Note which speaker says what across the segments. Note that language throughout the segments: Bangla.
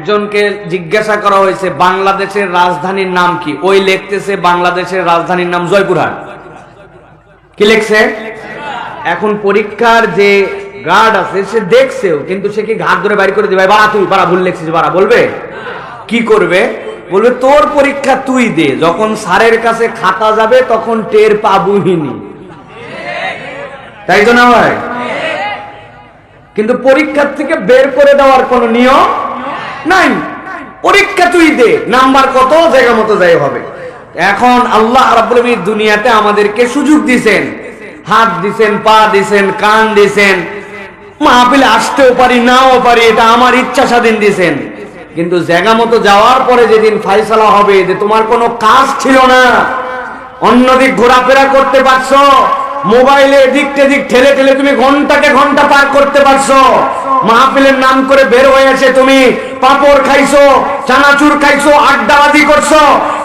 Speaker 1: একজনকে জিজ্ঞাসা করা হয়েছে, বাংলাদেশের রাজধানীর নাম কি? ওই লিখতেছে, বাংলাদেশের রাজধানীর নাম জয়পুরহাট। কি লিখছে? এখন পরীক্ষার যে গার্ড আছে, সে দেখছেও, কিন্তু সে কি ঘাট ধরে বাড়ি করে দিবে? বাড়া তুই, বাড়া, ভুল লিখছিস, বাড়া, বলবে? কি করবে? বলবে, তোর পরীক্ষা তুই দে, যখন স্যারের কাছে খাতা যাবে, তখন টের পাবুহিনি তাই তো না হয়। কিন্তু পরীক্ষার থেকে বের করে দেওয়ার কোনো নিয়ম নাই পরীক্ষা তুই দে। নাম্বার কত? জায়গা মতো যাই হবে। এখন আল্লাহ দুনিয়াতে আমাদেরকে সুযোগ দিছেন। হাত দিছেন, পা দিছেন, কান দিছেন। মাহফিলে আসতেও পারি, নাও পারি, এটা আমার ইচ্ছা স্বাধীন দিছেন। কিন্তু জায়গা মতো যাওয়ার পরে যেদিন ফাইসালা হবে যে তোমার কোনো কাজ ছিল না। অন্যদিক ঘোরাফেরা করতে পারছ, মোবাইলে এদিক টেদিক ঠেলে ঠেলে তুমি ঘন্টাকে ঘণ্টা পার করতে পারছ। মাহফিলের নাম করে বের হয়েছে তুমি। পাপড় খাইছো, চানাচুর খাইছো, আড্ডাবাজি করছ।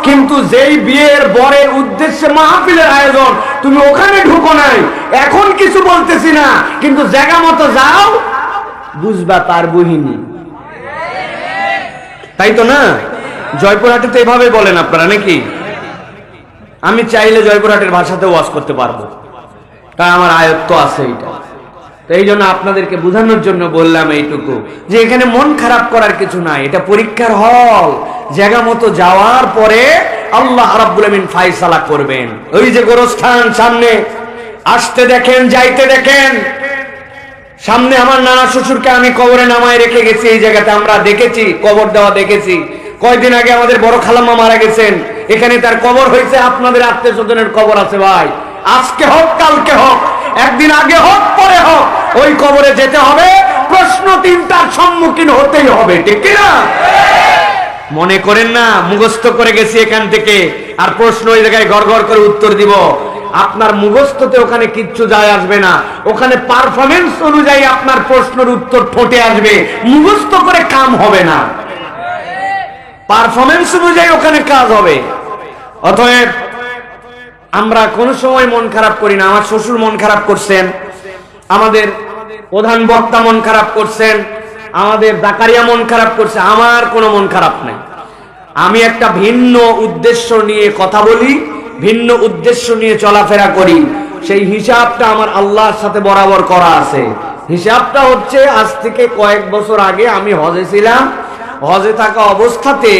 Speaker 1: কিন্তু যেই বিয়ের বরের উদ্দেশ্যে মাহফিলের আয়োজন, তুমি ওখানে ঢুকো নাই। এখন কিছু বলতেছি না, কিন্তু জায়গা মতো যাও, বুঝবা তার বহিনী। তাই তো না? জয়পুরহাটে তো এভাবে বলেন আপনারা, নাকি? আমি চাইলে জয়পুরহাটের ভাষাতে ওয়াজ করতে পারব। তাই আমার আয়ত্ত আছে এইটা। তো এই জন্য আপনাদেরকে বোঝানোর জন্য বললাম এইটুকু, যে এখানে মন খারাপ করার কিছু নাই, এটা পরীক্ষার হল। জায়গা মতো যাওয়ার পরে আল্লাহ ফায়সালা করবেন। ওই যে গোরস্থান সামনে, আসতে দেখেন, যাইতে দেখেন। সামনে আমার নানা শ্বশুরকে আমি কবরে নামায় রেখে গেছি, এই জায়গাতে আমরা দেখেছি, কবর দেওয়া দেখেছি। কয়দিন আগে আমাদের বড় খালাম্মা মারা গেছেন। এখানে তার কবর হয়েছে আপনাদের আত্মীয় স্বজনের কবর আছে ভাই। আজকে হোক, কালকে হোক। একদিন আগে হোক, পরে হোক। ওই কবরে যেতে হবে, প্রশ্ন তিনটার সম্মুখীন হতেই হবে, ঠিক না? মনে করেন না, মুখস্থ করে গেছি এখান থেকে, আর প্রশ্ন ওই জায়গায় গড় করে উত্তর দিব। আপনার মুখস্থতে ওখানে কিচ্ছু যায় আসবে না। ওখানে পারফরমেন্স অনুযায়ী আপনার প্রশ্নের উত্তর ঠোঁটে আসবে। মুখস্থ করে কাম হবে না। পারফরমেন্স অনুযায়ী ওখানে কাজ হবে। অতএব আমরা কোন সময় মন খারাপ করি না, আমার শ্বশুর মন খারাপ করছেন, আমাদের প্রধান বক্তা মন খারাপ করছেন, আমাদের দাকারিয়া মন খারাপ করছে, আমার কোনো মন খারাপ নাই। আমি একটা ভিন্ন উদ্দেশ্য নিয়ে কথা বলি, ভিন্ন উদ্দেশ্য নিয়ে চলাফেরা করি, সেই হিসাবটা আমার আল্লাহর সাথে বরাবর করা আছে। হিসাবটা হচ্ছে, আজ থেকে কয়েক বছর আগে আমি হজে ছিলাম, হজে থাকা অবস্থাতে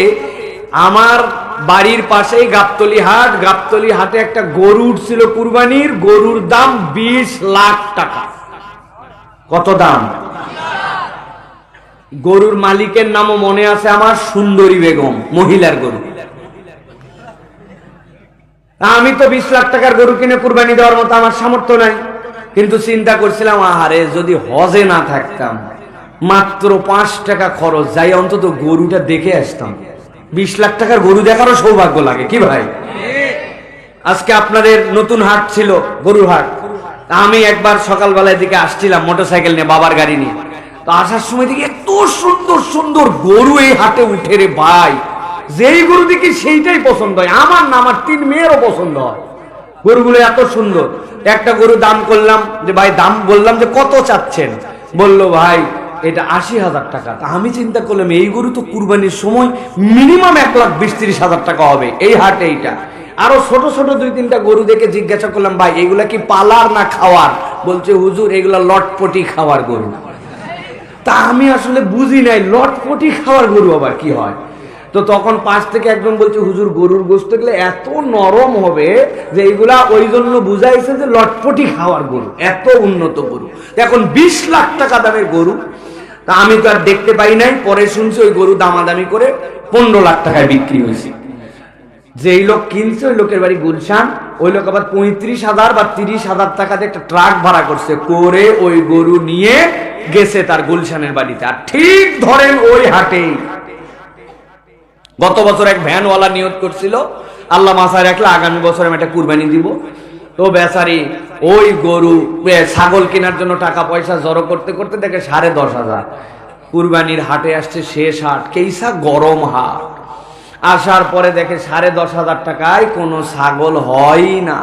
Speaker 1: আমার বাড়ির পাশেই গাবতলি হাট। গাবতলি হাটে একটা গরু উঠছিল কুরবানির। গরুর দাম বিশ লাখ টাকা। কত দাম? গরুর মালিকের নামও মনে আছে আমার, সুন্দরী বেগম, মহিলার গরু। আমি তো বিশ লাখ টাকার গরু কিনে কুরবানি দেওয়ার মতো আমার সামর্থ্য নাই। কিন্তু চিন্তা করছিলাম, আহারে, যদি হজে না থাকতাম, মাত্র পাঁচ টাকা খরচ, যাই অন্তত গরুটা দেখে আসতাম। বিশ লাখ টাকার গরু দেখারও সৌভাগ্য লাগে, কি ভাই? আজকে আপনাদের নতুন হাট ছিল গরুর হাট। আমি একবার সকালবেলার দিকে আসছিলাম মোটরসাইকেল নিয়ে, বাবার গাড়ি নিয়ে। তো আসার সময় দেখি এত সুন্দর সুন্দর গরু এই হাটে উঠে রে ভাই। যেই গরু দেখি সেইটাই পছন্দ হয়। আমার না, আমার তিন মেয়েরও পছন্দ হয়। গরুগুলো এত সুন্দর। একটা গরু দাম করলাম যে, ভাই, দাম বললাম যে, কত চাচ্ছেন? বলল, ভাই এটা আশি হাজার টাকা। আমি চিন্তা করলাম, এই গরু তো কুরবানির সময় মিনিমাম এক লাখ বিশ হাজার টাকা হবে, এই হাটে এইটা। আরও ছোট ছোট দুই তিনটা গরু দেখে জিজ্ঞাসা করলাম, ভাই, এগুলা কি পালার না খাওয়ার? বলছে, হুজুর, এগুলা লটপটি খাওয়ার গরু। তা আমি আসলে বুঝি নাই, লটপটি খাওয়ার গরু আবার কি হয়? তো তখন পাশ থেকে একজন বলছে, হুজুর, গরুর গোস্ত গেলে এত নরম হবে যে এইগুলা ওই জন্য বুঝাইছে যে লটপটি খাওয়ার গরু, এত উন্নত গরু। এখন বিশ লাখ টাকা দামের গরু তা আমি তো আর দেখতে পাই নাই, পরে শুনছি ওই গরু দামাদামি করে পনেরো লাখ টাকায় বিক্রি হয়েছে। যেই লোক কিনছে, ওই লোকের বাড়ি গুলশান, ওই লোক আবার পঁয়ত্রিশ হাজার বা তিরিশ হাজার টাকাতে একটা ট্রাক ভাড়া করছে করে ওই গরু নিয়ে গেছে তার গুলশানের বাড়িতে। আর ঠিক ধরেন ওই হাটেই। গত বছর এক ভ্যানওয়ালা নিয়োগ করছিল। আল্লাহ মাসায় রাখলে আগামী বছর আমি একটা কুরবানি দিব। তো বেচারি, ওই গরু ছাগল কেনার জন্য টাকা পয়সা জড়ো করতে করতে দেখে সাড়ে দশ হাজার। কুরবানির হাটে আসছে শেষ হাট, কেইসা গরম হাট। আসার পরে দেখে সাড়ে দশ হাজার টাকায় কোনো ছাগল হয় না।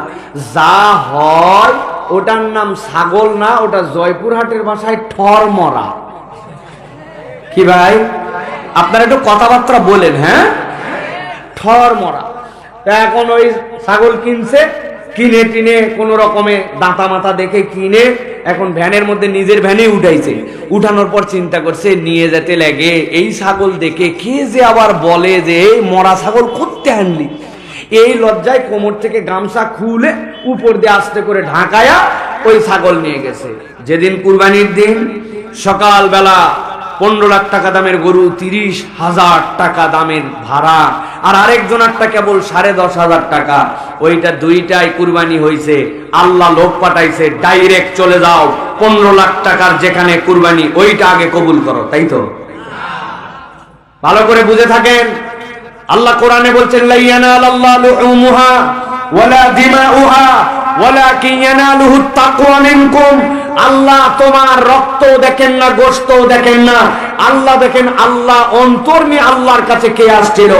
Speaker 1: যা হয়, ওটার নাম ছাগল না, ওটা জয়পুরহাটের ভাষায় ঠর মরা কি ভাই? আপনারা একটু কথাবার্তা বলেন হ্যাঁ? ঠর মরা এখন ওই ছাগল কিনছে কিনে টিনে কোন রকমে দাঁতা মাথা দেখে কিনে এখন ভ্যানের মধ্যে নিজের ভ্যানে উঠাইছে। উঠানোর পর চিন্তা করছে, নিয়ে যেতে লাগে। এই ছাগল দেখে কে যে আবার বলে যে, এই মরা ছাগল করতে আনলি? এই লজ্জায় কোমর থেকে গামছা খুলে উপর দিয়ে আস্তে করে ঢাকায়া ওই ছাগল নিয়ে গেছে। যেদিন কুরবানির দিন, সকালবেলা পনেরো লাখ টাকা দামের গরু, তিরিশ হাজার টাকা দামের ভাড়া। আর আরেকজনেরটা কেবল সাড়ে দশ হাজার টাকা। ওইটা দুইটাই কুরবানি হয়েছে আল্লাহ লোক পাঠাইছে, ডাইরেক্ট চলে যাও। পনেরো লাখ টাকার যেখানে কুরবানি, ওইটা আগে কবুল করো। তাই তো? ভালো করে বুঝে থাকেন? আল্লাহ কোরআনে বলছেন, লাইয়ানা আল্লাহ ওয়ালা দিমাউহা। ওয়ালাকিন ইয়ানালুহু তাকওয়া মিনকুম। আল্লাহ তোমার রক্ত দেখেন না গোশত দেখেন না। আল্লাহ দেখেন, আল্লাহ অন্তর নিয়ে আল্লাহর কাছে কে আসছিল?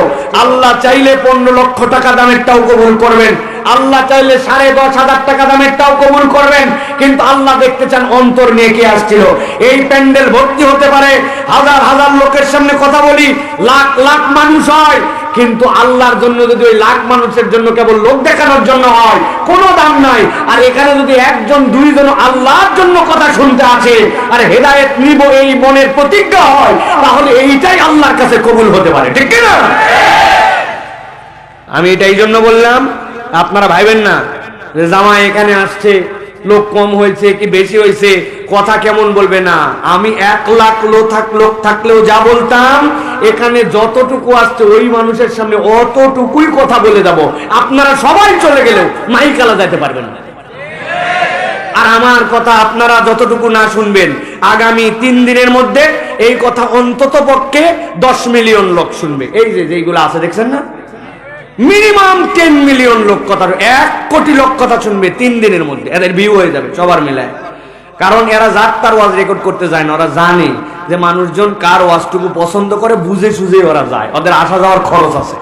Speaker 1: আল্লাহ চাইলে পনেরো লক্ষ টাকা দামেরটাও কবুল করবেন। আল্লাহ চাইলে সাড়ে দশ হাজার টাকা দামেরটাও কবুল করবেন। কিন্তু আল্লাহ দেখতে চান অন্তর নিয়ে কে আসছিল। এই প্যান্ডেল ভর্তি হতে পারে। হাজার হাজার লোকের সামনে কথা বলি। লাখ লাখ মানুষ হয়। কিন্তু আল্লাহর জন্য যদি ওই লাখ মানুষের জন্য কেবল লোক দেখানোর জন্য হয়, কোনো দাম নাই। আর এখানে যদি একজন, দুইজন আল্লাহর জন্য কথা শুনতে আছে আর হেদায়েত নিব এই মনের প্রতিজ্ঞা হয়, তাহলে এইটাই আল্লাহর কাছে কবুল হতে পারে। ঠিক না আমি এটা এই জন্য বললাম, আপনারা ভাইবেন না যে জামা এখানে আসছে লোক কম হয়েছে কি বেশি হয়েছে? কথা কেমন বলবে না। আমি এক লাখ থাক, লোক থাকলেও যা বলতাম, এখানে যতটুকু আসছে ওই মানুষের সামনে অতটুকুই কথা বলে যাব। আপনারা সবাই চলে গেলেও মাইকালা যেতে পারবেন না। আর আমার কথা আপনারা যতটুকু না শুনবেন, আগামী তিন দিনের মধ্যে এই কথা অন্তত পক্ষে দশ মিলিয়ন লোক শুনবে। এই যে যেগুলো আছে, দেখছেন না? মিনিমাম টেন মিলিয়ন লোক কথা এক কোটি লোক কথা শুনবে তিন দিনের মধ্যে। এদের ভিউ হয়ে যাবে, সবার মিলায়। কারণ এরা যার তার ওয়াজ রেকর্ড করতে যায় না, ওরা জানে যে মানুষজন কার ওয়াজটুকু পছন্দ করে, বুঝে সুঝে ওরা যায়। ওদের আসা যাওয়ার খরচ আছে।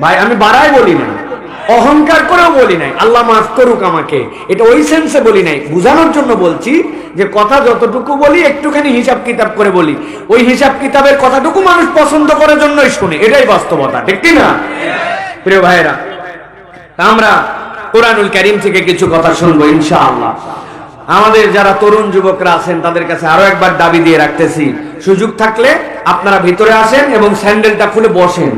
Speaker 1: ভাই, আমি বাড়াই বলি না অহংকার করেও বলি নাই, আল্লাহ মাফ করুক আমাকে, এটা ওই সেন্সে বলি নাই। বুঝানোর জন্য বলছি যে কথা যতটুকু বলি, একটুখানি হিসাব কিতাব করে বলি। ওই হিসাব কিতাবের কথাটুকু মানুষ পছন্দ করার জন্যই শুনে। এটাই বাস্তবতা, ঠিক না? প্রিয় ভাইরা আমরা কোরআনুল করিম থেকে কিছু কথা শুনব, ইনশাআল্লাহ। আমাদের যারা তরুণ যুবকরা আছেন, তাদের কাছে আরও একবার দাবি দিয়ে রাখতেছি। সুযোগ থাকলে আপনারা ভিতরে আসেন এবং স্যান্ডেলটা খুলে বসেন।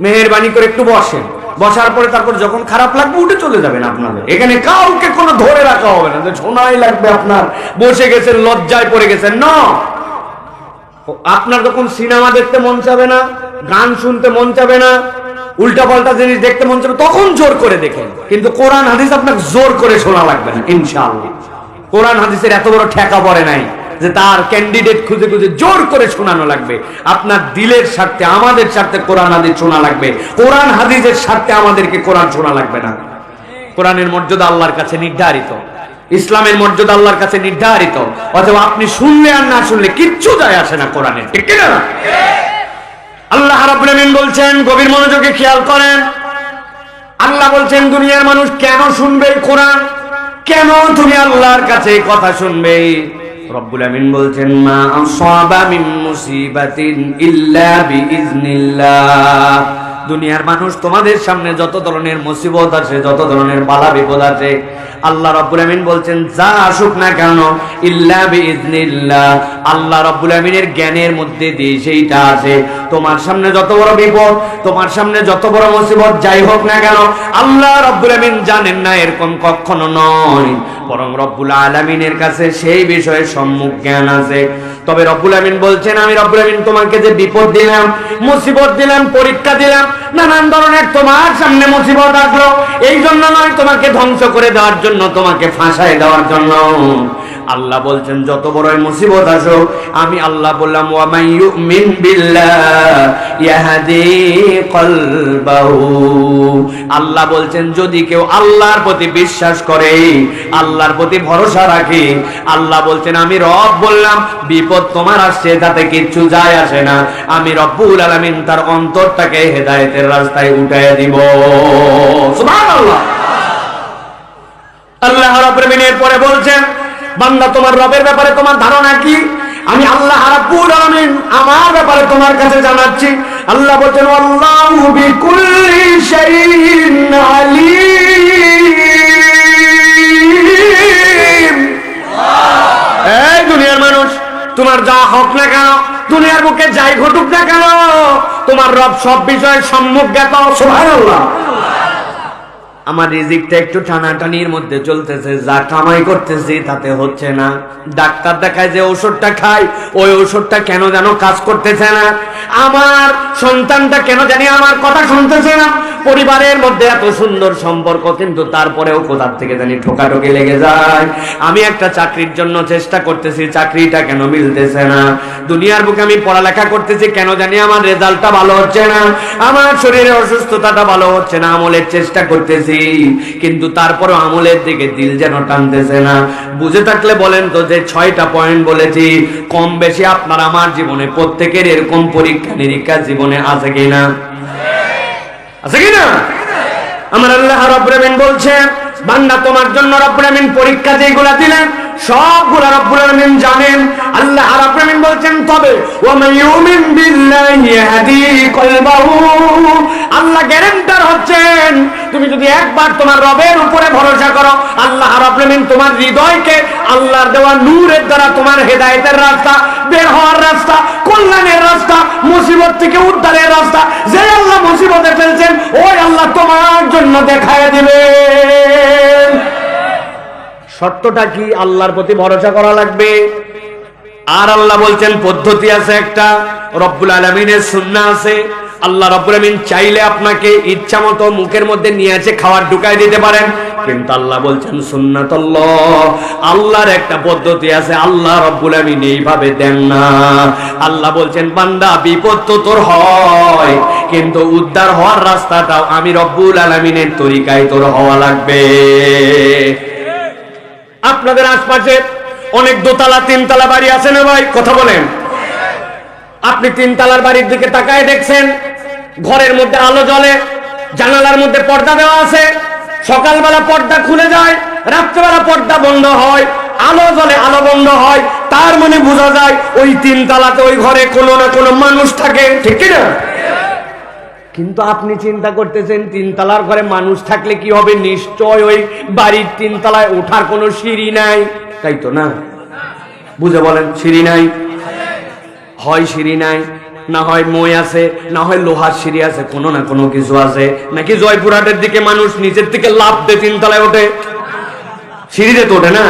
Speaker 1: মেহেরবানি করে একটু বসেন। বসার পরে তারপর যখন খারাপ লাগবে, উঠে চলে যাবেন আপনাদের। এখানে কাউকে কোনো ধরে রাখা হবে না। যে শোনাই লাগবে আপনার, বসে গেছেন, লজ্জায় পড়ে গেছেন। না! আপনার যখন সিনেমা দেখতে মন চাবে না, গান শুনতে মন চাবে না উল্টা পাল্টা জিনিস দেখতে মন চাবে, তখন জোর করে দেখেন। কিন্তু কোরআন, হাদিস আপনাকে জোর করে শোনা লাগবে না, ইনশাআল্লাহ। কোরআন, হাদিসের এত বড় ঠেকা পড়ে নাই। যে তার ক্যান্ডিডেট খুঁজে খুঁজে জোর করে শোনানো লাগবে। আপনার দিলের স্বার্থে, আমাদের স্বার্থে কোরআন হাদিস শোনা লাগবে। কোরআন হাদিসের স্বার্থে আমাদেরকে কোরআন শোনা লাগবে না। কোরআনের মর্যাদা আল্লাহর কাছে নির্ধারিত। ইসলামের মর্যাদা আল্লাহর কাছে নির্ধারিত। অথবা আপনি শুনলে আর না শুনলে কিচ্ছু যায় আসে না কোরআনের ঠিক কিনা? আল্লাহ রাব্বুল আমিন বলছেন, গভীর মনোযোগে খেয়াল করেন। আল্লাহ বলছেন, দুনিয়ার মানুষ কেন শুনবে কোরআন? কেন তুমি আল্লাহর কাছে কথা শুনবে? রব্বুল আমিন বলছেন মা আসাবা মিন মুসিবাতিন ইল্লা বিইজনিল্লাহ দুনিয়ার মানুষ তোমাদের সামনে যত ধরনের মুসিবত আছে, যত ধরনের বালা বিপদ আছে, আল্লাহ রব্বুল আমিন বলছেন, যা আসুক না কেন, ইল্লা বিইজনিল্লাহ আল্লাহ রব্বুল আমিনের জ্ঞানের মধ্যে দিয়ে সেইটা আছে। তোমার সামনে যত বড় বিপদ, তোমার সামনে যত বড় মুসিবত, যাই হোক না কেন, আল্লাহ রব্বুল আমিন জানেন না এরকম কখনো নয়। বরং রব্বুল আলামিনের কাছে সেই বিষয়ে সম্মুখ জ্ঞান আছে। তবে রব্বুল আমিন বলছেন, আমি রব্বুল আমিন তোমাকে যে বিপদ দিলাম, মুসিবত দিলাম, পরীক্ষা দিলাম, নানান ধরনের তোমার সামনে মুসিবত আসলো। এই জন্য নয় তোমাকে ধ্বংস করে দেওয়ার জন্য, তোমাকে ফাঁসায় দেওয়ার জন্য। আল্লাহ বলছেন, যত বড়ই মুসিবত আসো আমি আল্লাহ বললাম ওয়ামাই ইউমিন বিল্লাহ, ইয়াহদি কলবাহু। আল্লাহ বলছেন, যদি কেউ আল্লাহর প্রতি বিশ্বাস করে, আল্লাহর প্রতি ভরসা রাখে, আল্লাহ বলছেন, আমি রব বললাম, বিপদ তোমার আসছে তাতে কিচ্ছু যায় আসে না। আমি রব্বুল আলামিন তার অন্তরটাকে হেদায়েতের রাস্তায় উঠায় দিব। সুবহানাল্লাহ। আল্লাহ রাব্বুল আলামিন এরপরে বলছেন বান্দা, তোমার রবের ব্যাপারে তোমার ধারণা কি? আমি আল্লাহ রাব্বুল আলামিন আমার ব্যাপারে তোমার কাছে জানাচ্ছি। আল্লাহ বলেন আল্লাহু বিকুল্লি শাইইন এই দুনিয়ার মানুষ, তোমার যা হোক না কেন, দুনিয়ার বুকে যাই ঘটুক না কেন, তোমার রব সব বিষয়ে সম্মুখ জ্ঞাত। সুবহানাল্লাহ। আমার রিজিকটা একটু টানাটানির মধ্যে চলতেছে, যা কামাই করতেছি তাতে হচ্ছে না। ডাক্তার দেখায় যে ওষুধটা খাই, ওই ওষুধটা কেন যেন কাজ করতেছে না? আমার সন্তানটা কেন জানি আমার কথা শুনতেছে না? পরিবারের মধ্যে এত সুন্দর সম্পর্ক, কিন্তু তারপরেও কোথার থেকে জানি ঠোকাঠোকি লেগে যায়। আমি একটা চাকরির জন্য চেষ্টা করতেছি, চাকরিটা কেন মিলতেছে না? দুনিয়ার বুকে আমি পড়ালেখা করতেছি, কেন জানি আমার রেজাল্টটা ভালো হচ্ছে না? আমার শরীরে অসুস্থতাটা ভালো হচ্ছে না, আমলের চেষ্টা করতেছি। কিন্তু তারপরও আমলের দিকে দিল যেন টানতেছে না। বুঝে থাকলে বলেন তো যে ছয়টা পয়েন্ট বলেছি, কম বেশি আপনার আমার জীবনে প্রত্যেকের এরকম পরীক্ষা নিরীক্ষা জীবনে আছে কিনা? আছে কিনা? আমার আল্লাহ রব্রামিন বলছেন বান্দা তোমার জন্য রব্রামিন পরীক্ষা যেগুলা দিলেন সবগুলা রব্বুল আমিন জানেন। আল্লাহ রব্বুল বলছেন, তবে আল্লাহ গ্যারান্টার হচ্ছেন। তুমি যদি একবার তোমার রবের উপরে ভরসা করো, আল্লাহ রব্বুল আমিন তোমার হৃদয়কে আল্লাহর দেওয়া নূরের দ্বারা তোমার হেদায়েতের রাস্তা, বের হওয়ার রাস্তা, কল্যাণের রাস্তা, মুসিবত থেকে উদ্ধারের রাস্তা, যে আল্লাহ মুসিবতে ফেলছেন, ওই আল্লাহ তোমার জন্য দেখায় দিবেন। সত্যটা কি? আল্লাহর প্রতি ভরসা করা লাগবে? আর আল্লাহ বলছেন, পদ্ধতি আছে একটা, রব্বুল আলমিনের সুন্না আছে। আল্লাহ রব্বুল আলমিন চাইলে আপনাকে ইচ্ছা মতো মুখের মধ্যে নিয়ে আছে খাবার ঢুকাই দিতে পারেন, কিন্তু আল্লাহ বলছেন সুন্না সুন্নাতল্লাহ, আল্লাহর একটা পদ্ধতি আছে, আল্লাহ রব্বুল আলমিন এইভাবে দেন না। আল্লাহ বলছেন, বান্দা, বিপদ তো তোর হয়, কিন্তু উদ্ধার হওয়ার রাস্তাটাও আমি রব্বুল আলমিনের তরিকায় তোর হওয়া লাগবে। আপনাদের আশপাশে অনেক দোতলা, তিনতলা বাড়ি আছে না ভাই? কথা বলেন। আপনি তিনতলার বাড়ির দিকে তাকায় দেখছেন, ঘরের মধ্যে আলো জ্বলে, জানালার মধ্যে পর্দা দেওয়া আছে, সকালবেলা পর্দা খুলে যায়, রাত্রেবেলা পর্দা বন্ধ হয়, আলো জ্বলে, আলো বন্ধ হয়, তার মানে বোঝা যায় ওই তিনতলাতে ওই ঘরে কোনো না কোনো মানুষ থাকে, ঠিক না? কিন্তু আপনি চিন্তা করতেছেন, তিনতলার ঘরে মানুষ থাকলে কি হবে? নিশ্চয় ওই বাড়ির তিনতলায় ওঠার কোনো সিঁড়ি নাই। তাই তো না? বুঝে বলেন, সিঁড়ি নাই? হয় সিঁড়ি নাই? না হয় মই আছে? না হয় লোহার সিঁড়ি আছে? কোনো না কোনো কিছু আছে। নাকি জয়পুরহাটের দিকে মানুষ নিচের দিকে লাভ দিয়ে তিনতলায় ওঠে? সিঁড়িতে তো ওঠে না?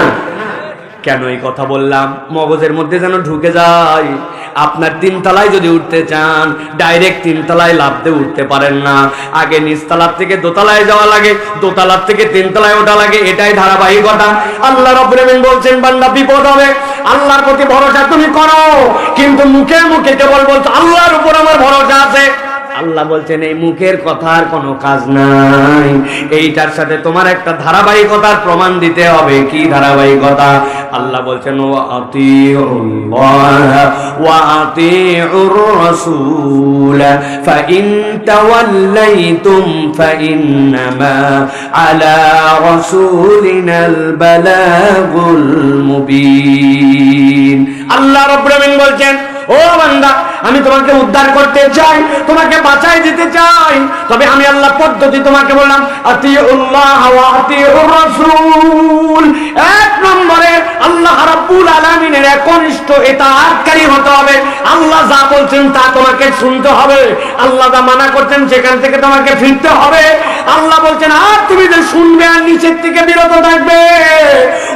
Speaker 1: কেন এই কথা বললাম? মগজের মধ্যে যেন ঢুকে যায়। আপনার তিনতলায় যদি উঠতে চান ডাইরেক্ট তিনতলায় লাভ দিয়ে উঠতে পারেন না। আগে নিচতলার থেকে দোতলায় যাওয়া লাগে, দোতলার থেকে তিনতলায় ওঠা লাগে, এটাই ধারাবাহিকতা। আল্লাহ আমিন বলছেন, বান্দা, বিপদ হবে। আল্লাহর প্রতি ভরসা তুমি করো, কিন্তু মুখে মুখে কেবল বলছো, আল্লাহর উপর আমার ভরসা আছে। আল্লাহ বলছেন, এই মুখের কথার কোনো কাজ নাই। এইটার সাথে তোমার একটা ধারাবাহিকতার প্রমাণ দিতে হবে। কি ধারাবাহিকতা? আল্লাহ বলছেন আল্লাহ আমিন বলছেন, ও বান্দা আমি তোমাকে উদ্ধার করতে চাই, তোমাকে বাঁচাই দিতে চাই। তবে আমি আল্লাহ পদ্ধতি তোমাকে বললাম, আতিউল্লাহ ওয়া আতিউর রাসূল। এক নম্বরে আল্লাহ রাব্বুল আলামিনের একনিষ্ঠ ইতাআতকারী হতে হবে। আল্লাহ যা বলছেন তা তোমাকে শুনতে হবে। আল্লাহ যা মানা করছেন সেখান থেকে তোমাকে ফিরতে হবে। আল্লাহ বলছেন, আর তুমি যে শুনবে আর নিচের থেকে বিরত থাকবে,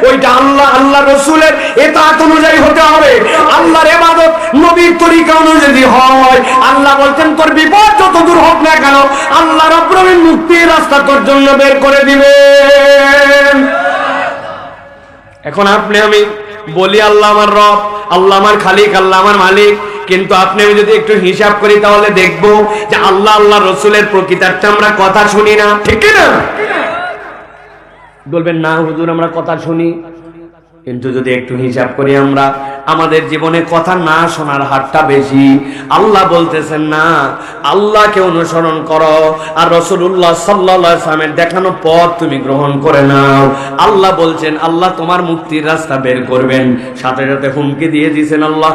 Speaker 1: ওইটা আল্লাহ আল্লাহ রসুলের এতাত অনুযায়ী হতে হবে। আল্লাহর এবাদত নবীর তরিকা অনুযায়ী হয়, আল্লাহ বলছেন, তোর বিপদ যত দূর হোক না কেন, আল্লাহ রব্রমিন মুক্তির রাস্তা তোর জন্য বের করে দিবেন। এখন আপনি, আমি বলি, আল্লাহ আমার রব, আল্লাহ আমার খালিক, আল্লাহ আমার মালিক। কিন্তু আপনি, আমি যদি একটু হিসাব করি, তাহলে দেখব যে আল্লাহ আল্লাহ রসুলের প্রকৃতার্থে আমরা কথা শুনি না। ঠিক না বলবেন, না হুজুর, আমরা কথা শুনি। কিন্তু যদি একটু হিসাব করি আমরা, আমাদের জীবনে কথা না শোনার হারটা বেশি। আল্লাহ বলতেছেন, না, আল্লাহকে অনুসরণ করো আর রসুল্লাহ সাল্লামের দেখানো পথ তুমি গ্রহণ করে নাও। আল্লাহ বলছেন, আল্লাহ তোমার মুক্তির রাস্তা বের করবেন। সাথে সাথে হুমকি দিয়ে দিয়েছেন আল্লাহ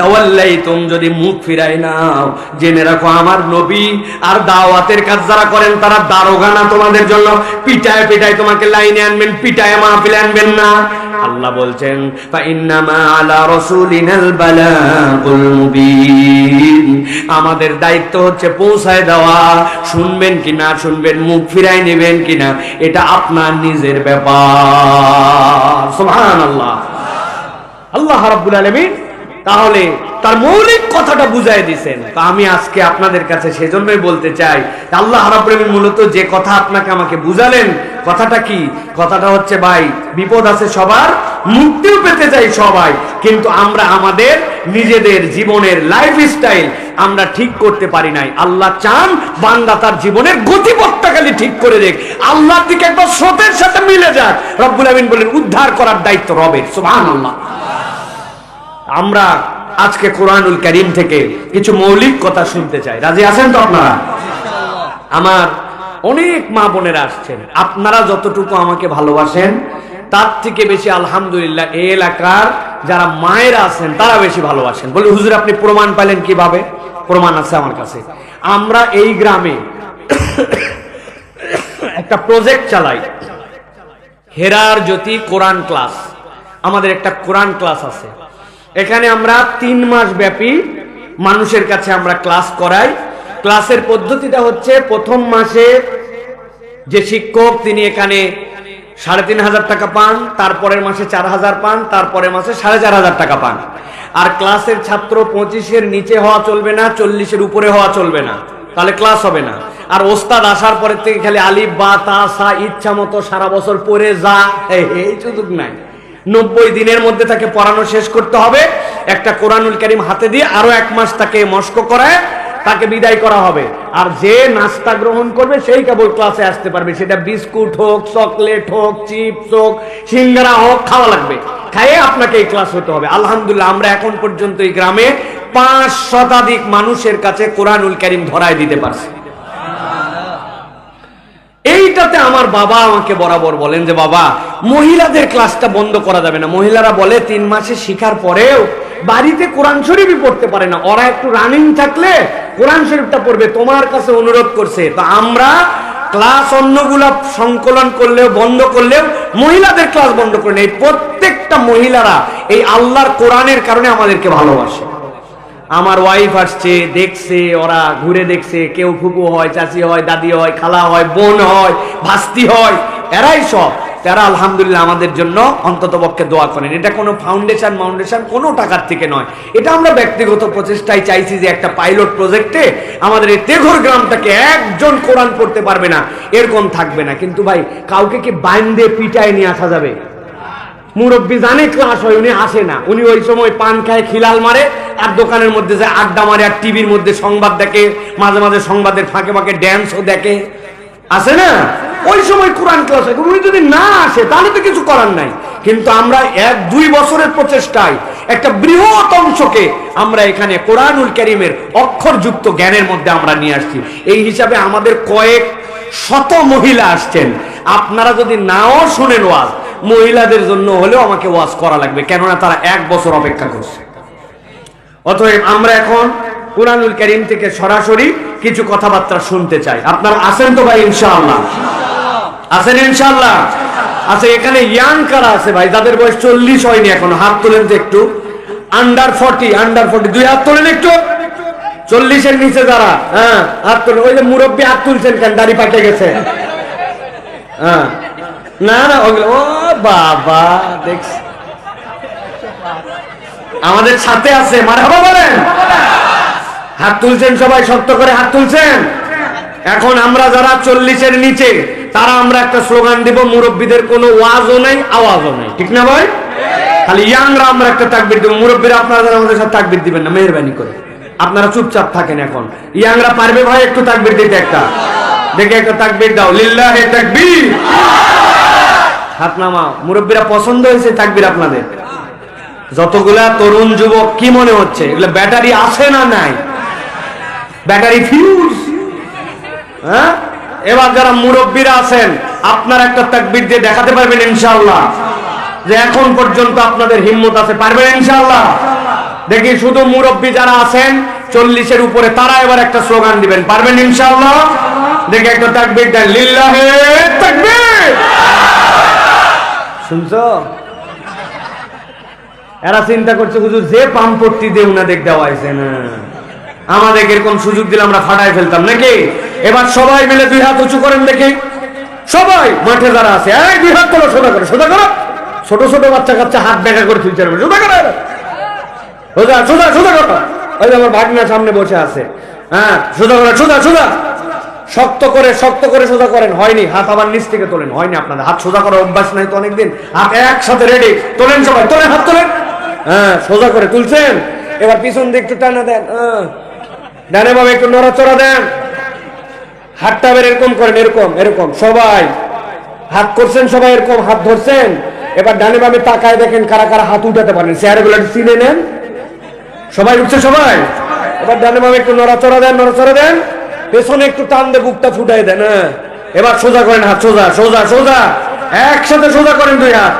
Speaker 1: তাওয়াল্লাই তুম যদি মুখ ফিরাই নাও, জেনে রাখো আমার নবী আর দাওয়াতের কাজ যারা করেন তারা দারোগানা তোমাদের জন্য। পিটায় পিটায় তোমাকে লাইনে আনবেন, পিটায় মাহফিলে আনবেন না। আল্লাহ বলছেন আমাদের দায়িত্ব হচ্ছে পৌঁছায় দেওয়া, শুনবেন কি না শুনবেন, মুখ ফিরাই নেবেন কিনা এটা আপনার নিজের ব্যাপার। সোহান আল্লাহ রাব্বুল আলামিন তাহলে তার মৌলিক কথাটা বুঝাই দিছেন। তো আমি আজকে আপনাদের কাছে সেজন্যই বলতে চাই আল্লাহ রাব্বুল মূলত যে কথা আপনাকে আমাকে বুঝালেন, কথাটা কি? কথাটা হচ্ছে, ভাই, বিপদ আছে সবার, মুক্তিও পেতে চাই সবাই, কিন্তু আমরা আমাদের নিজেদের জীবনের লাইফ স্টাইল আমরা ঠিক করতে পারি নাই। আল্লাহ চান বান্দা তার জীবনের গতিপথটা খালি ঠিক করে দেখ। আল্লাহর দিকে একবার স্রোতের সাথে মিলে যাক। রব্বুল আমিন বলেন, উদ্ধার করার দায়িত্ব রবের। সুবহানাল্লাহ। আমরা আজকে কোরআনুল করিম থেকে কিছু মৌলিক কথা শুনতে চাই। রাজি আছেন তো আপনারা? আমার অনেক মা বোনেরা আসছেন। আপনারা যতটুকু আমাকে ভালোবাসেন, তার থেকে বেশি আলহামদুলিল্লাহ এই এলাকার যারা মায়েরা আছেন, তারা বেশি ভালোবাসেন। বলি হুজুর, আপনি প্রমাণ পাইলেন কীভাবে? প্রমাণ আছে আমার কাছে। আমরা এই গ্রামে একটা প্রজেক্ট চালাই। হেরার জ্যোতি কোরআন ক্লাস। আমাদের একটা কোরআন ক্লাস আছে। এখানে আমরা তিন মাস ব্যাপী মানুষের কাছে আমরা ক্লাস করাই। ক্লাসের পদ্ধতিটা হচ্ছে প্রথম মাসে যে শিক্ষক, তিনি এখানে সাড়ে তিন হাজার টাকা পান, তারপরের মাসে চার হাজার পান, তারপরের মাসে সাড়ে চার হাজার টাকা পান। আর ক্লাসের ছাত্র পঁচিশের নিচে হওয়া চলবে না, চল্লিশের উপরে হওয়া চলবে না। তাহলে ক্লাস হবে না। আর ওস্তাদ আসার পরের থেকে খালি আলিফ, বা, তা, সা, ইচ্ছা মতো সারা বছর পড়ে যা। এই সুযোগ নাই। নব্বই দিনের মধ্যে তাকে পড়ানো শেষ করতে হবে। একটা কোরআনুল করিম হাতে দিয়ে আরও এক মাস তাকে মস্ক করায়, তাকে বিদায় করা হবে। আর যে নাস্তা গ্রহণ করবে সেই কেবল ক্লাসে আসতে পারবে। সেটা বিস্কুট হোক, চকলেট হোক, চিপস হোক, সিঙ্গারা হোক, খাওয়া লাগবে। খাইয়ে আপনাকে এই ক্লাস হতে হবে। আলহামদুলিল্লাহ, আমরা এখন পর্যন্ত এই গ্রামে পাঁচ শতাধিক মানুষের কাছে কোরআনুল করিম ধরায় দিতে পারছি। এইটাতে আমার বাবা আমাকে বরাবর বলেন যে, বাবা, মহিলাদের ক্লাসটা বন্ধ করা যাবে না। মহিলারা বলে, তিন মাসে শিখার পরেও বাড়িতে কোরআন শরীফই পড়তে পারে না। ওরা একটু রানিং থাকলে কোরআন শরীফটা পড়বে। তোমার কাছে অনুরোধ করছে। তো আমরা ক্লাস অন্যগুলা সংকলন করলেও, বন্ধ করলেও মহিলাদের ক্লাস বন্ধ করে নেই। প্রত্যেকটা মহিলারা এই আল্লাহর কোরআনের কারণে আমাদেরকে ভালোবাসে। আমার ওয়াইফ আসছে, দেখছে, ওরা ঘুরে দেখছে, কেউ ফুপু হয়, চাচি হয়, দাদি হয়, খালা হয়, বোন হয়, ভাস্তি হয়, এরাই সব। তারা আলহামদুলিল্লাহ আমাদের জন্য অন্তত পক্ষে দোয়া করেন। এটা কোনো ফাউন্ডেশন মাউন্ডেশন কোনো টাকার থেকে নয়। এটা আমরা ব্যক্তিগত প্রচেষ্টায় চাইছি যে একটা পাইলট প্রজেক্টে আমাদের এই তেঘর গ্রামটাকে একজন কোরআন পড়তে পারবে না, এরকম থাকবে না। কিন্তু ভাই, কাউকে কি বাইন্দে পিটায় নিয়ে আসা যাবে? মুরব্বী জানে ক্লাস হয়, উনি আসে না। উনি ওই সময় পান খায়, খিলাল মারে, আর দোকানের মধ্যে যায় আড্ডা মারে, আর টিভির মধ্যে সংবাদ দেখে, মাঝে মাঝে সংবাদের ফাঁকে ফাঁকে ড্যান্সও দেখে। আসে না? ওই সময় কোরআন ক্লাস হয়। উনি যদি না আসে, তাহলে তো কিছু করার নাই। কিন্তু আমরা এক, দুই বছরের প্রচেষ্টায় একটা বৃহৎ অংশকে আমরা এখানে কোরআনুল করিমের অক্ষরযুক্ত জ্ঞানের মধ্যে আমরা নিয়ে আসছি। এই হিসাবে আমাদের কয়েক শত মহিলা আসছেন। আপনারা যদি নাও শোনেন ওয়াজ, মহিলাদের জন্য হলেও আমাকে ওয়াজ করা লাগবে, কেননা তারা এক বছর অপেক্ষা করছে। অতএব আমরা এখন কুরআনুল করিম থেকে সরাসরি কিছু কথাবার্তা শুনতে চাই। আপনারা আছেন তো ভাই, ইনশাআল্লাহ? আছেন ইনশাআল্লাহ? আচ্ছা এখানে ইয়াং কারা আছে ভাই? যাদের বয়স চল্লিশ হয়নি এখনও। হাত তোলেন তো একটু। Under forty under forty. দুই হাত তোলেন একটু। চল্লিশের নিচে যারা হ্যাঁ হাত তোলেন ওই যে মুরব্বী হাত তুলছেন কেন? দাড়ি পাকে গেছে। হ্যাঁ। না না, ওগুলো, ও বাবা, দেখছি। আমাদের সাথে আছে, মারহাবা বলেন। হাত তুলছেন সবাই, শক্ত করে হাত তুলছেন। এখন আমরা যারা চল্লিশের নিচে, তারা আমরা একটা স্লোগান দিব, মুরব্বীদের কোনো ওয়াজও নাই, আওয়াজও নাই। ঠিক না ভাই? খালি ইয়াংরা আমরা একটা তাকবির দেবো, মুরব্বীরা আপনারা যারা আমাদের সাথে তাকবির দিবেন না, মেহরবানি করে। আপনারা চুপচাপ থাকেন এখন। ইয়াংরা পারবে ভাই, একটু তাকবির দিতে একটা। দেখে একটা তাকবির দাও, লিল্লাহে তাকবীর। হাত নামা মুরব্বীরা পছন্দ হয়েছে তাকবির আপনাদের। যতগুলা তরুণ যুবক, কি মনে হচ্ছে? এগুলো ব্যাটারি আছে না নাই? ব্যাটারি ফিউজ হ্যাঁ? এবার যারা মুরব্বীরা আছেন, আপনার একটা তাকবির দিয়ে দেখাতে পারবেন ইনশাআল্লাহ। যে এখন পর্যন্ত আপনাদের হিম্মত আছে, পারবেন ইনশাআল্লাহ? দেখি শুধু মুরব্বী যারা আছেন, চল্লিশের উপরে তারা এবার একটা স্লোগান দিবেন। পারবেন ইনশাআল্লাহ? দেখি একটা তাকবির দেন। লিল্লাহে তাকবীর! শুনছো? এরা চিন্তা করছে, হুজুর, যে পাম্পট্টি দিয়ে উনাদের দেওয়া হয়েছে না। আমাদের এরকম সুযোগ দিলে আমরা ফাটাই ফেলতাম নাকি? এবার সবাই মিলে দুই হাত উঁচু করেন দেখি। সবাই, মাঠে যারা আছে, এই দুই হাত করো সোজা করো সোজা করো। ছোট ছোট বাচ্চা কাচ্চা হাত দেখা করে তুলছে সোজা করো। সোজা সোজা সোজা করো ওই আমার ভাগনা সামনে বসে আছে। হ্যাঁ সোজা করো সোজা সোজা। শক্ত করে শক্ত করে সোজা করেন। হয়নি, হাত আবার নিচ থেকে তোলেন। হয়নি আপনাদের। হাত সোজা করার অভ্যাস নাই তো অনেকদিন। হাত একসাথে রেডি তোলেন সবাই, তোলেন, হাত তোলেন। হ্যাঁ সোজা করে তুলছেন। এবার পিছন দিক একটু টানা দেন। হ্যাঁ। ডানে বাবা একটু নড়াচড়া দেন। হাতটা আবার এরকম করেন, এরকম এরকম। সবাই। হাত করছেন সবাই এরকম, হাত ধরছেন। এবার ডানে বামে তাকায় দেখেন কারা কারা হাত উঠাতে পারেন। চেয়ারগুলো চিনে নেন। সবাই উঠছে, সবাই? এবার ডানে বামে একটু নড়াচড়া দেন নড়াচড়া দেন। পেছনে একটু টান দিয়ে বুকটা ফুটাই দেন হ্যাঁ। এবার সোজা করেন হাত, সোজা সোজা সোজা। একসাথে সোজা করেন দুই হাত।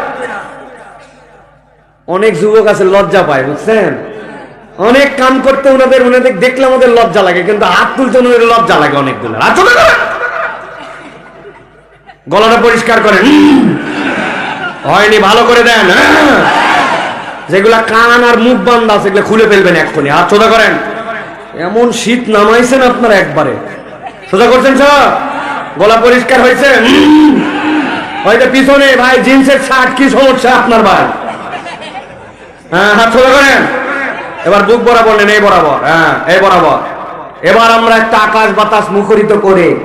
Speaker 1: অনেক যুবক আছে, লজ্জা পায়, বুঝছেন? অনেক কাম করতে ওনাদের ওনাদের দেখলে আমাদের লজ্জা লাগে, কিন্তু হাত তুলতে ওনাদের লজ্জা লাগে অনেকগুলো। হাত সোজা করেন গলাটা পরিষ্কার করেন। হয়নি, ভালো করে দেন হ্যাঁ। যেগুলা কান আর মুখ বান্ধা সেগুলো খুলে ফেলবেন এক্ষুনি। হাত সোজা করেন। এমন শীত নামাইছেন আপনারা একবারে। সোজা করছেন সব গলা পরিষ্কার হয়েছে? হয়তো পিছনে, ভাই, জিন্সের শার্ট, কি সমস্যা আপনার ভাই? হ্যাঁ হাত সোজা করেন। এবার বুক বরাবর নেন, এই বরাবর। হ্যাঁ এই বরাবর। এবার আমরা একটা আকাশ বাতাস মুখরিত করে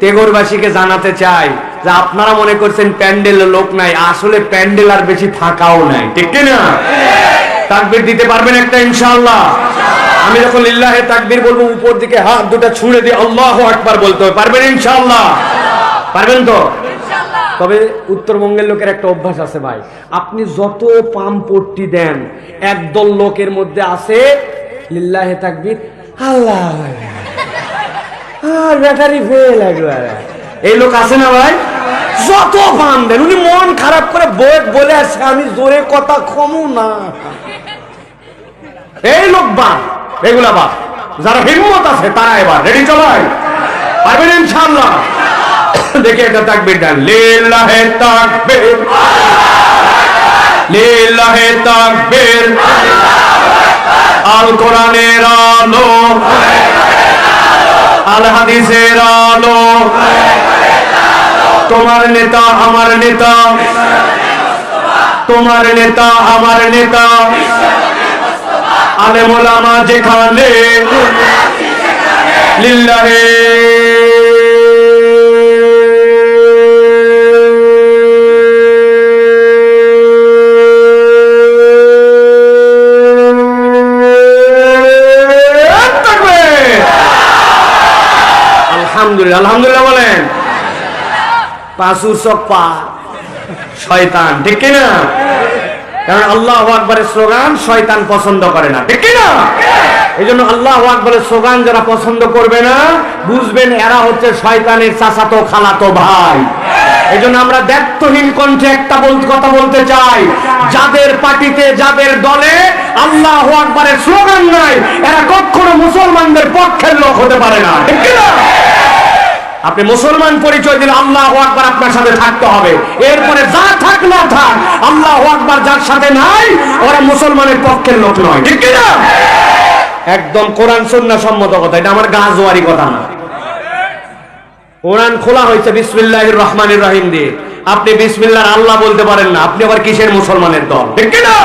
Speaker 1: তেগরবাসীকে জানাতে চাই। যে আপনারা মনে করছেন প্যান্ডেল লোক নাই আসলে প্যান্ডেল আর বেশি থাকাও নাই ঠিক না তাকবির দিতে পারবেন একটা ইনশাআল্লাহ। আমি যখন লিল্লাহে তাকবির বলব উপর দিকে হাত দুটো ছুঁড়ে দিয়ে আল্লাহ আকবার বলতে হবে। পারবেন ইনশাআল্লাহ? পারবেন তো? তবে উত্তরবঙ্গের লোকের একটা অভ্যাস আছে ভাই আপনি যত পাম পট্টি দেন একদল লোকের মধ্যে আছে লিল্লাহে তাকবির আল্লাহ আর ব্যাটারি ফেল একবারে এই লোক আছে না ভাই? যত পাম দেন উনি মন খারাপ করে বলে আসছে, আমি জোরে কথা কমু না। এই লোক বাদ এগুলা বাদ যারা হিম্মত আছে, তারা এবার। রেডি চলাই? পারবেন ইনশাআল্লাহ? দেখে একটা তাকবির দেন। লিল্লাহে তাকবীর। লিল্লাহে তাকবীর। আল কোরআনের আলো। আল হাদিসের আলো। তোমার নেতা আমার নেতা। তোমার নেতা আমার নেতা। আলেমুলামা যেখানে লিল্লাহে। আলহামদুলিল্লাহ আলহামদুলিল্লাহ পাঁচুর চক পা শয়তান, ঠিক কিনা? কারণ আল্লাহ আকবরের স্লোগান, শয়তান পছন্দ করে না, ঠিক কিনা? এই জন্য আল্লাহ আকবরের স্লোগান যারা পছন্দ করবে না, বুঝবেন এরা হচ্ছে শয়তানের চাচাতো, খালাতো ভাই। এই জন্য আমরা ব্যক্তহীন কণ্ঠে একটা কথা বলতে চাই। যাদের পার্টিতে, যাদের দলে আল্লাহ আকবরের স্লোগান নাই, এরা কখনো মুসলমানদের পক্ষের লোক হতে পারে না, ঠিক কিনা? আপনি মুসলমান পরিচয় দিলে আল্লাহ আকবার আপনার সাথে থাকতে হবে। এরপরে যা থাক না থাক, আল্লাহ আকবার যার সাথে নাই, ওরা মুসলমানের পক্ষের লোক নয়। ঠিক না একদম কোরআন সন্না সম্মত কথা, এটা আমার গাজওয়ারি কথা না। কোরআন খোলা হয়েছে বিসমিল্লাহির রহমানির রহিম দিয়ে। আপনি বিসমিল্লাহর আল্লাহ বলতে পারেন না, আপনি আবার কিসের মুসলমানের দল? ঠিক না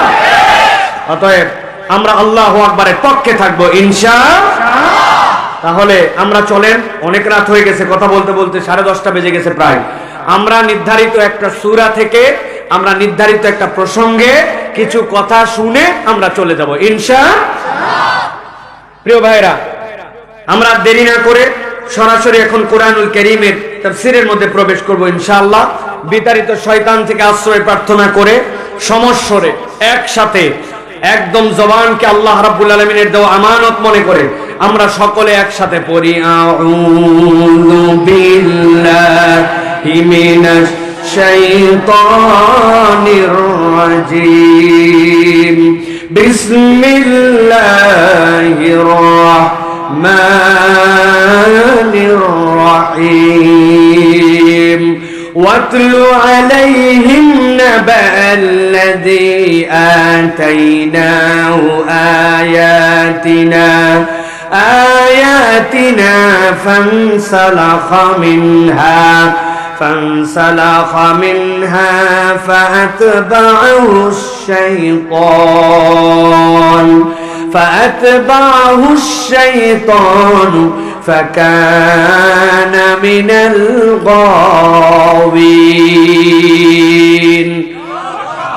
Speaker 1: অতএব আমরা আল্লাহ আকবারের পক্ষে থাকব, ইনশা তাহলে আমরা চলেন, অনেক রাত হয়ে গেছে, কথা বলতে বলতে সাড়ে দশটা বেজে গেছে প্রায়। আমরা নির্ধারিত একটা সুরা থেকে, আমরা নির্ধারিত একটা প্রসঙ্গে কিছু কথা শুনে আমরা চলে যাব, ইনশা প্রিয় ভাইরা আমরা দেরি না করে সরাসরি এখন কোরআনুল করিমের তাফসিরের মধ্যে প্রবেশ করব ইনশাআল্লাহ বিতাড়িত শয়তান থেকে আশ্রয় প্রার্থনা করে সমস্বরে একসাথে একদম জবানকে আল্লাহ রাব্বুল আলামিনের দেওয়া আমানত মনে করে। আমরা সকলে একসাথে পড়ি, আউযু বিল্লাহি মিনাশ শাইতানির রাজিম। বিসমিল্লাহির রাহমানির রহিম। واتل عليهم نبأ الذي آتيناه آياتنا آياتنا فانسلخ منها فانسلخ منها فأتبعه الشيطان فأتبعه الشيطان فكان من الغاوين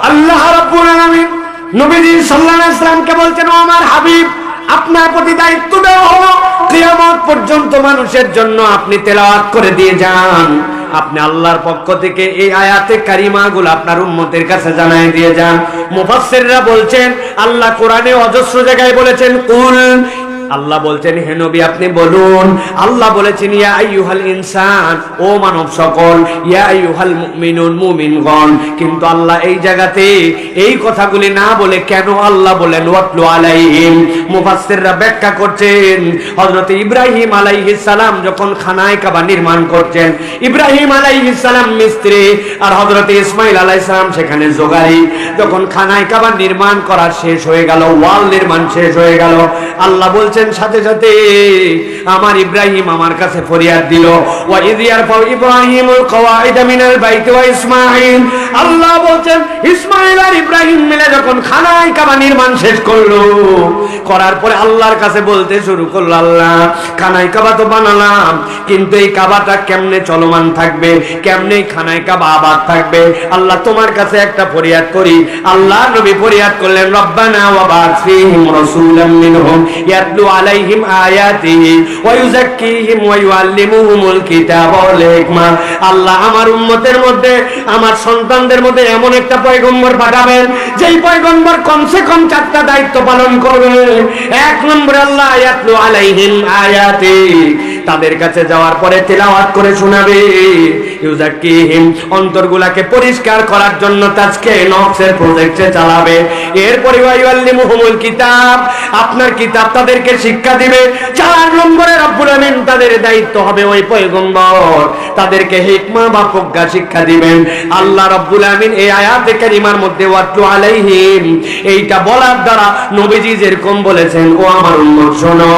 Speaker 1: আল্লাহ রাব্বুল আলামিন নবীজি সাল্লাল্লাহু আলাইহি সাল্লামকে বলছেন ও আমার হাবিব আপনার প্রতি দায়িত্ব দেওয়া হলো কিয়ামত পর্যন্ত মানুষের জন্য আপনি তেলাওয়াত করে দিয়ে যান আপনি আল্লাহর পক্ষ থেকে এই আয়াতে কারিমাগুলো আপনার উম্মতের কাছে জানাই দিয়ে যান মুফাসসিররা বলছেন আল্লাহ কোরআনে অজস্র জায়গায় বলেছেন কুল আল্লাহ বলছেন, হে নবী, আপনি বলুন। আল্লাহ বলেছেন, ইয়া আইয়ুহাল ইনসান, ও মানব সকল, ইয়া আইয়ুহাল মুমিনুন, মুমিনগণ। কিন্তু আল্লাহ এই জায়গাতে এই কথাগুলি না বলে কেন আল্লাহ বলেন, ওয়াতলু আলাইহিম? মুফাসসিররা ব্যাখ্যা করছেন, হযরত ইব্রাহিম আলাইহিস সালাম যখন খানায় কাবা নির্মাণ করছেন, ইব্রাহিম আলাইহিস সালাম মিস্ত্রি আর হযরত ইসমাইল আলাইহিস সালাম সেখানে জোগাড়ি। যখন খানায় কাবা নির্মাণ করা শেষ হয়ে গেল, ওয়াল নির্মাণ শেষ হয়ে গেল, আল্লাহ বলছেন সাথে সাথে। আমার ইব্রাহিম আমার কাছে ফরিয়াদ দিল। ওয়া ইদিয়ার ফাও ইব্রাহিমুল কওয়াইদা মিনাল বাইতি ওয়া ইসমাঈল। আল্লাহ বলছেন, ইসমাঈল আর ইব্রাহিম মিলে যখন খানায় কাবা নির্মাণ শেষ করল, করার পরে আল্লাহর কাছে বলতে শুরু করল, আল্লাহ, খানায় কাবা তো বানালাম, কিন্তু এই কাবাটা কেমনে চলমান থাকবে? কেমনে খানায় কাবা আবাদ থাকবে? আল্লাহ তোমার কাছে একটা ফরিয়াদ করি। আল্লাহ নবী ফরিয়াদ করলেন, রব্বানা ওয়া বা'থ ফীহিম রাসূলাম মিনহুম ইয়াতলু আলাইহিম আয়াতিহি ওয়া ইউযাক্কিহিম ওয়া ইউআল্লিমুহুমুল কিতাবা ওয়াল হিকমা। আল্লাহ আমার উম্মতের মধ্যে, আমার সন্তানদের মধ্যে এমন একটা পয়গম্বর পাঠাবেন, যেই পয়গম্বর কমসে কম চারটা দায়িত্ব পালন করবে। এক নম্বরে আল্লাহ, ইয়াতলু আলাইহিম আয়াতি। তাদের কাছে যাওয়ার পরে তেলাওয়াত করে শোনাবে। ইউজাক্কিহিম অন্তরগুলাকে পরিষ্কার করার জন্য তাজকে নফসের প্রজেক্টে চালাবে। এরপরে ওয়াইয়াল্লিমুহুমুল কিতাব, আপনার কিতাব তাদেরকে শিক্ষা দিবে। চার নম্বরে রব্বুল আমিন তাদের দায়িত্ব হবে ওই পয়গম্বর। তাদেরকে হিকমা বা প্রজ্ঞা শিক্ষা দিবেন। আল্লাহ রব্বুল আমিন এই আয়াতে কারিমার মধ্যে ওয়াতলু আলাইহিম, এইটা বলার দ্বারা নবীজি যেরকম বলেছেন, ও আমার উম্মত, শোনো।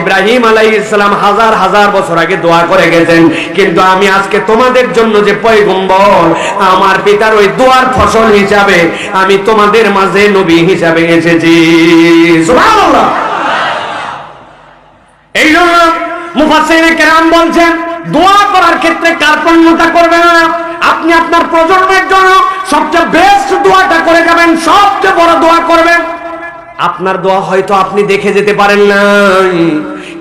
Speaker 1: ইব্রাহিম আলাইহিস সালাম হাজার হাজার বছর আগে দোয়া করে গেছেন। কিন্তু আমি আজকে তোমাদের জন্য যে পয়গম্বর, আমার পিতার ওই দোয়ার ফসল হিসাবে আমি তোমাদের মাঝে নবী হিসাবে এসেছি। এই জন্য বলছেন, দোয়া করার ক্ষেত্রে কার্পণ্যতা করবেন না। আপনি আপনার প্রজন্মের জন্য সবচেয়ে বেস্ট দোয়াটা করে যাবেন, সবচেয়ে বড় দোয়া করবেন। আপনার দোয়া হয়তো আপনি দেখে যেতে পারেন নাই।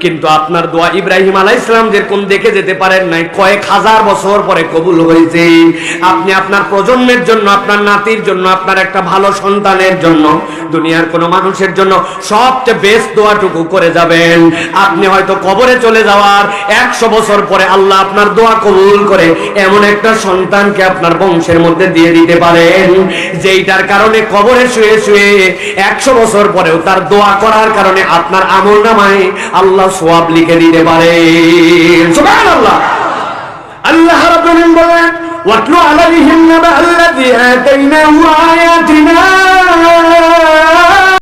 Speaker 1: কিন্তু আপনার দোয়া ইব্রাহিম আলাই ইসলাম যেরকম দেখে যেতে পারেন নাই, কয়েক হাজার বছর পরে কবুল হয়েছে। আপনি আপনার প্রজন্মের জন্য, আপনার নাতির জন্য, আপনার একটা ভালো সন্তানের জন্য, দুনিয়ার কোনো মানুষের জন্য সবচেয়ে বেস্ট দোয়াটুকু করে যাবেন। আপনি হয়তো কবরে চলে যাওয়ার একশো বছর পরে আল্লাহ আপনার দোয়া কবুল করে এমন একটা সন্তানকে আপনার বংশের মধ্যে দিয়ে দিতে পারেন। যেইটার কারণে কবরে শুয়ে শুয়ে একশো বছর পরেও তার দোয়া করার কারণে আপনার আমল নামায় আল্লাহ সোয়াব লিখে দিতে পারে সুবহানাল্লাহ আল্লাহ রাব্বুল আলামিন বলেন ওয়াতলু আলাইহিম নাবা আল্লাযী আতাইনাহু আয়াতিনা